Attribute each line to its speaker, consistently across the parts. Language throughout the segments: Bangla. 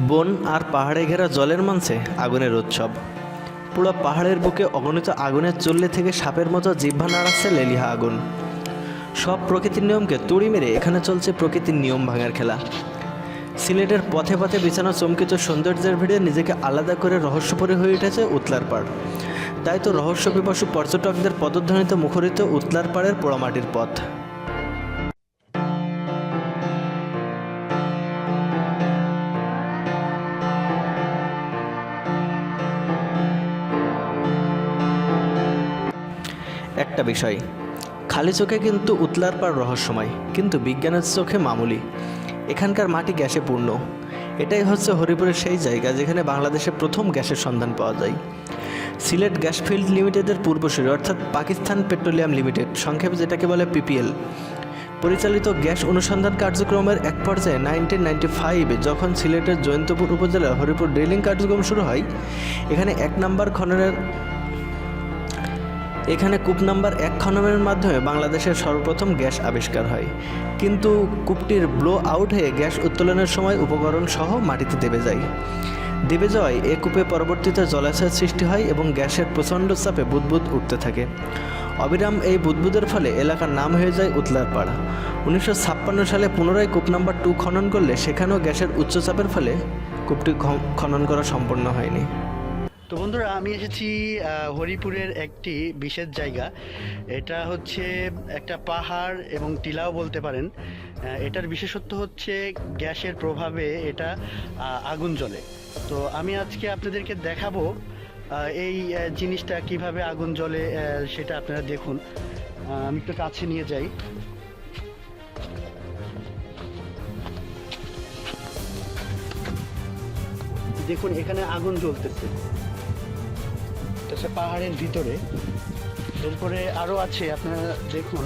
Speaker 1: বন আর পাহাড়ে ঘেরা জলের মঞ্চে আগুনের উৎসব। পুরো পাহাড়ের বুকে অগণিত আগুনের চুল্লি থেকে সাপের মতো জিহ্বা নাড়াচ্ছে লেলিহা আগুন। সব প্রকৃতির নিয়মকে তুড়ি মেরে এখানে চলছে প্রকৃতির নিয়ম ভাঙার খেলা। সিলেটের পথে পথে বিছানো চমকিত সৌন্দর্যের ভিড়ে নিজেকে আলাদা করে রহস্যপরী হয়ে উঠেছে উতলার পাড়। তাই তো রহস্য পিপাসু পর্যটকদের পদধ্বনিতে মুখরিত উতলার পাড়ের পোড়ামাটির পথ। একটা বিষয়। খালি চোখে কিন্তু উতলার পার রহস্যময়, কিন্তু বিজ্ঞানের চোখে মামুলি। এখানকার মাটি গ্যাসে পূর্ণ। এটাই হচ্ছে হরিপুরের সেই জায়গা যেখানে বাংলাদেশে প্রথম গ্যাসের সন্ধান পাওয়া যায়। সিলেট গ্যাস ফিল্ড লিমিটেডের পূর্বসূরি, অর্থাৎ পাকিস্তান পেট্রোলিয়াম লিমিটেড, সংক্ষেপে যেটাকে বলে পিপিএল। পরিচালিত গ্যাস অনুসন্ধান কার্যক্রমের এক পর্যায়ে নাইনটিন নাইনটি ফাইভে যখন সিলেটের জয়ন্তপুর উপজেলার হরিপুর ড্রিলিং কার্যক্রম শুরু হয়, এখানে এক নম্বর খননের এখানে কূপ নাম্বার এক খননের মাধ্যমে বাংলাদেশের সর্বপ্রথম গ্যাস আবিষ্কার হয়। কিন্তু কূপটির ব্লো আউট হয়ে গ্যাস উত্তোলনের সময় উপকরণ সহ মাটিতে দেবে যায়। দেবে যাওয়ায় এ কূপে পরবর্তীতে জলাশয়ের সৃষ্টি হয় এবং গ্যাসের প্রচণ্ড চাপে বুদবুদ উঠতে থাকে। অবিরাম এই বুদবুদের ফলে এলাকার নাম হয়ে যায় উতলার পাড়া। উনিশশো ছাপ্পান্ন সালে পুনরায় কূপ নাম্বার টু খনন করলে সেখানেও গ্যাসের উচ্চচাপের ফলে কূপটি খনন করা সম্পন্ন হয়নি।
Speaker 2: তো বন্ধুরা, আমি এসেছি হরিপুরের একটি বিশেষ জায়গা। এটা হচ্ছে একটা পাহাড় এবং টিলাও বলতে পারেন। এটার বিশেষত্ব হচ্ছে গ্যাসের প্রভাবে এটা আগুন জ্বলে। তো আমি আজকে আপনাদেরকে দেখাবো এই জিনিসটা কীভাবে আগুন জ্বলে সেটা আপনারা দেখুন। আমি একটু কাছে নিয়ে যাই। দেখুন, এখানে আগুন জ্বলতেছে। হচ্ছে পাহাড়ের ভিতরে। এরপরে আরও আছে, আপনারা দেখুন।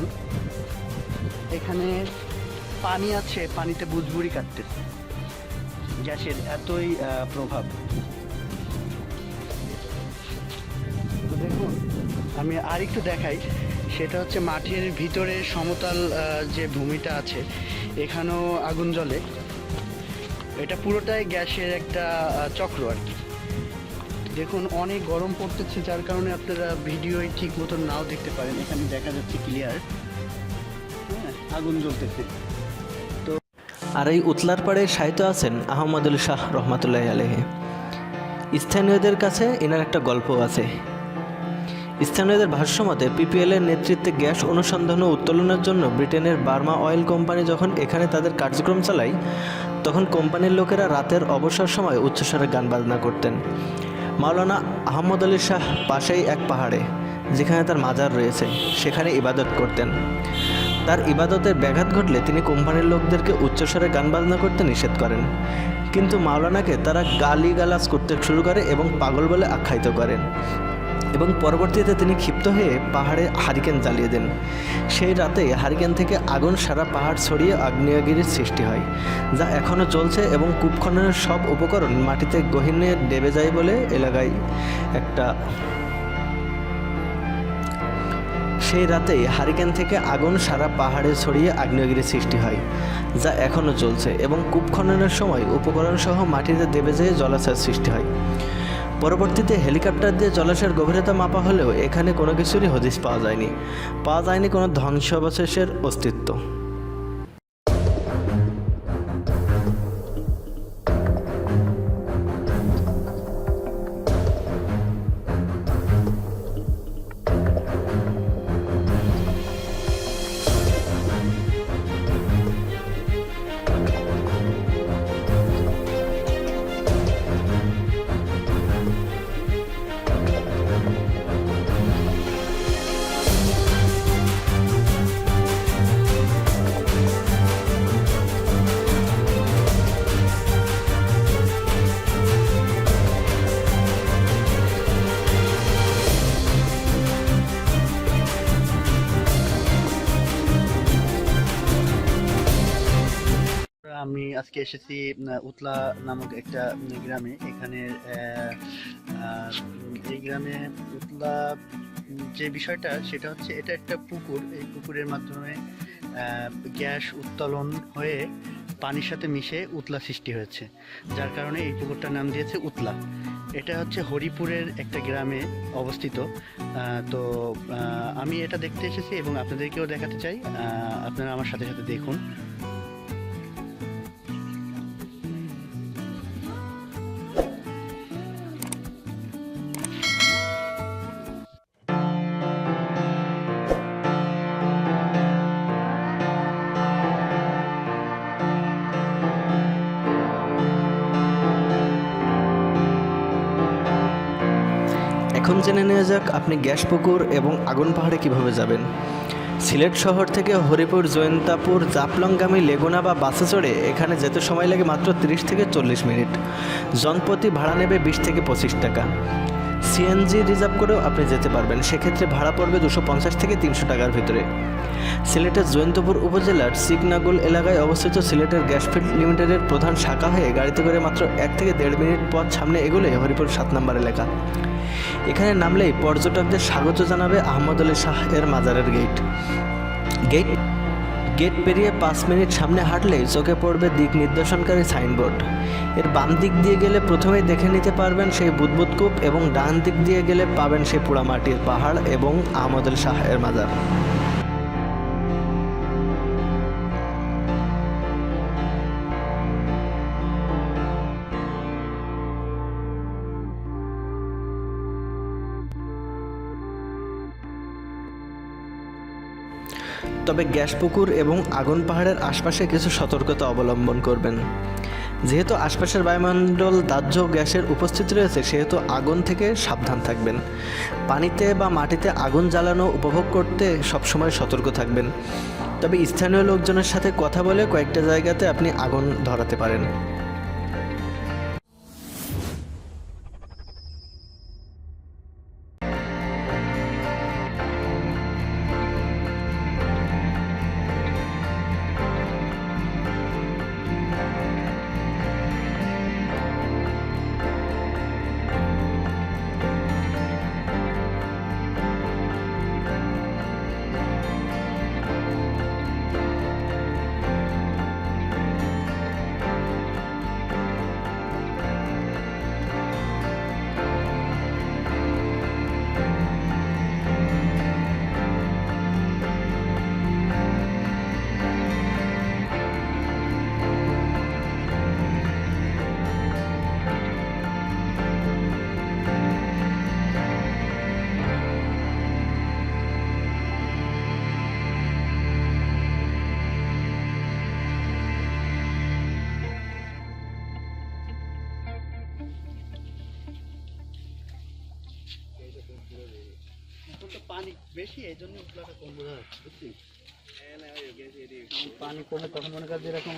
Speaker 2: এখানে পানি আছে, পানিতে বুজবুড়ি কাটতেছে গ্যাসের এতই প্রভাব। তো দেখুন, আমি আর একটু দেখাই। সেটা হচ্ছে মাটির ভিতরে সমতল যে ভূমিটা আছে, এখানেও আগুন জ্বলে। এটা পুরোটাই গ্যাসের একটা চক্র আর কি। দেখুন, অনেক গরম পড়তেছে, যার কারণে আপনারা ভিডিওই ঠিক মতন নাও দেখতে পারেন। এখানে দেখা যাচ্ছে ক্লিয়ার হ্যাঁ আগুন জ্বলতেছে।
Speaker 1: তো আর এই উতলার পাড়ে সাহিত্য আছেন আহমদুল শাহ রহমাতুল্লাহ আলহে স্থানীয়দের কাছে এনার একটা গল্প আছে। স্থানীয়দের ভাষ্যমতে, পিপিএল এর নেতৃত্বে গ্যাস অনুসন্ধান ও উত্তোলনের জন্য ব্রিটেনের বার্মা অয়েল কোম্পানি যখন এখানে তাদের কার্যক্রম চালায়, তখন কোম্পানির লোকেরা রাতের অবসর সময় উচ্চস্বরে গান বাজনা করতেন। মাওলানা আহমদ আলী শাহ পাশেই এক পাহাড়ে, যেখানে তার মাজার রয়েছে, সেখানে ইবাদত করতেন। তার ইবাদতের ব্যাঘাত ঘটলে তিনি কোম্পানির লোকদেরকে উচ্চস্বরে গান বাজনা করতে নিষেধ করেন। কিন্তু মাওলানাকে তারা গালি গালিগালাজ করতে শুরু করে এবং পাগল বলে আখ্যায়িত করেন। এবং পরবর্তীতে তিনি ক্ষিপ্ত হয়ে পাহাড়ে হারিকেন জ্বালিয়ে দেন। সেই রাতে হারিকেন থেকে আগুন সারা পাহাড় ছড়িয়ে আগ্নেয়গিরির সৃষ্টি হয়, যা এখনও চলছে এবং কূপ খননের সব উপকরণ মাটিতে গহীনে ডেবে যায় বলে এলাকায় একটা সেই রাতেই হারিকেন থেকে আগুন সারা পাহাড়ে ছড়িয়ে আগ্নেয়গিরির সৃষ্টি হয়, যা এখনও চলছে এবং কূপ খননের সময় উপকরণ সহ মাটিতে দেবে যেয়ে জলাশয়ের সৃষ্টি হয়। পরবর্তীতে হেলিকপ্টার দিয়ে জলাশয়ের গভীরতা মাপা হলেও এখানে কোনো কিছুরই হদিস পাওয়া যায়নি। পাওয়া যায়নি কোনো ধ্বংসাবশেষের অস্তিত্ব।
Speaker 2: আমি আজকে এসেছি উতলা নামক একটা গ্রামে। এখানে এই গ্রামে উতলা যে বিষয়টা, সেটা হচ্ছে এটা একটা পুকুর। এই পুকুরের মাধ্যমে গ্যাস উত্তোলন হয়ে পানির সাথে মিশে উতলা সৃষ্টি হয়েছে। যার কারণে এই পুকুরটার নাম দিয়েছে উতলা। এটা হচ্ছে হরিপুরের একটা গ্রামে অবস্থিত। তো আমি এটা দেখতে এসেছি এবং আপনাদেরকেও দেখাতে চাই। আপনারা আমার সাথে সাথে দেখুন।
Speaker 1: জেনে নেওয়া যাক আপনি গ্যাস পুকুর এবং আগুন পাহাড়ে কীভাবে যাবেন। সিলেট শহর থেকে হরিপুর জয়ন্তাপুর জাপলংগামী, লেগুনা বা বাসে চড়ে এখানে যেতে সময় লাগে মাত্র তিরিশ থেকে চল্লিশ মিনিট। জনপ্রতি ভাড়া নেবে বিশ থেকে পঁচিশ টাকা। সিএনজি রিজার্ভ করেও আপনি যেতে পারবেন। সেক্ষেত্রে ভাড়া পড়বে দুশো পঞ্চাশ থেকে তিনশো টাকার ভিতরে। সিলেটের জয়ন্তপুর উপজেলার সিকনাগুল এলাকায় অবস্থিত সিলেটের গ্যাস ফিল্ড লিমিটেডের প্রধান শাখা হয়ে গাড়িতে করে মাত্র এক থেকে দেড় মিনিট পথ সামনে এগোলে হরিপুর সাত নম্বর এলাকা। এখানে নামলেই পর্যটকদের স্বাগত জানাবে আহমদ আলী শাহ এর মাজারের গেট। গেট গেট পেরিয়ে পাঁচ মিনিট সামনে হাঁটলেই চোখে পড়বে দিক নির্দেশনকারী সাইনবোর্ড। এর বাম দিক দিয়ে গেলে প্রথমেই দেখে নিতে পারবেন সেই বুদবুদ কূপ এবং ডান দিক দিয়ে গেলে পাবেন সেই পোড়ামাটির পাহাড় এবং আহমদুল শাহ এর মাজার। তবে গ্যাস পুকুর এবং আগুন পাহাড়ের আশপাশে কিছু সতর্কতা অবলম্বন করবেন। যেহেতু আশপাশের বায়ুমণ্ডল দাহ্য গ্যাসের উপস্থিতি রয়েছে, সেহেতু আগুন থেকে সাবধান থাকবেন। পানিতে বা মাটিতে আগুন জ্বালানো উপভোগ করতে সবসময় সতর্ক থাকবেন। তবে স্থানীয় লোকজনের সাথে কথা বলে কয়েকটা জায়গাতে আপনি আগুন ধরাতে পারেন।
Speaker 2: পানি বেশি এই জন্য উতলাটা কম। বোঝা যাচ্ছে বুঝছিস পানি কমে তখন মনে কর যেরকম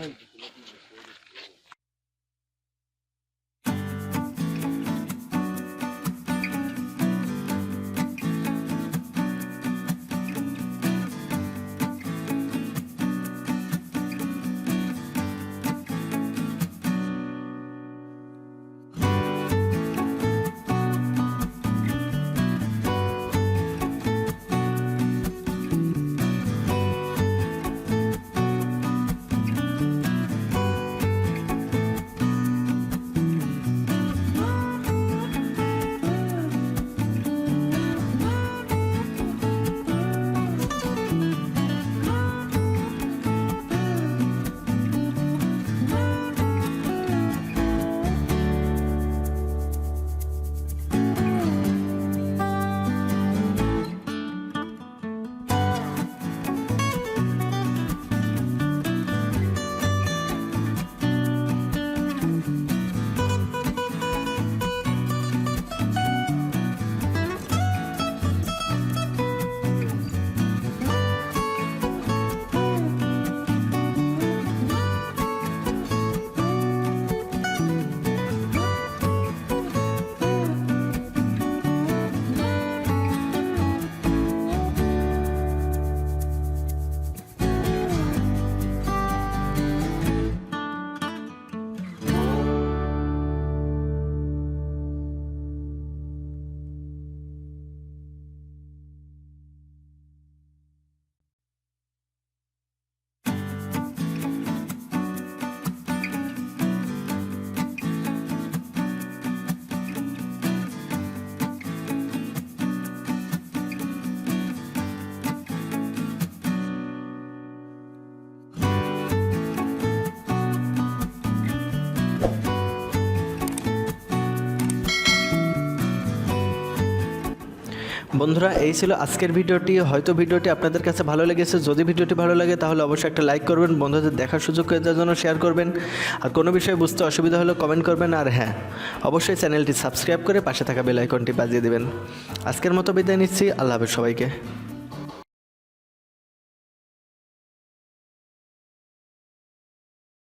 Speaker 1: বন্ধুরা, এই ছিল আজকের ভিডিওটি। হয়তো ভিডিওটি আপনাদের কাছে ভালো লেগেছে। যদি ভিডিওটি ভালো লাগে, তাহলে অবশ্যই একটা লাইক করবেন, বন্ধুদের দেখার সুযোগ করে দেওয়ার জন্য শেয়ার করবেন। আর কোনো বিষয়ে বুঝতে অসুবিধা হলে কমেন্ট করবেন। আর হ্যাঁ অবশ্যই চ্যানেলটি সাবস্ক্রাইব করে পাশে থাকা বেল আইকনটি বাজিয়ে দেবেন। আজকের মতো বিদায় নিচ্ছি। আল্লাহ হাফেজ সবাইকে।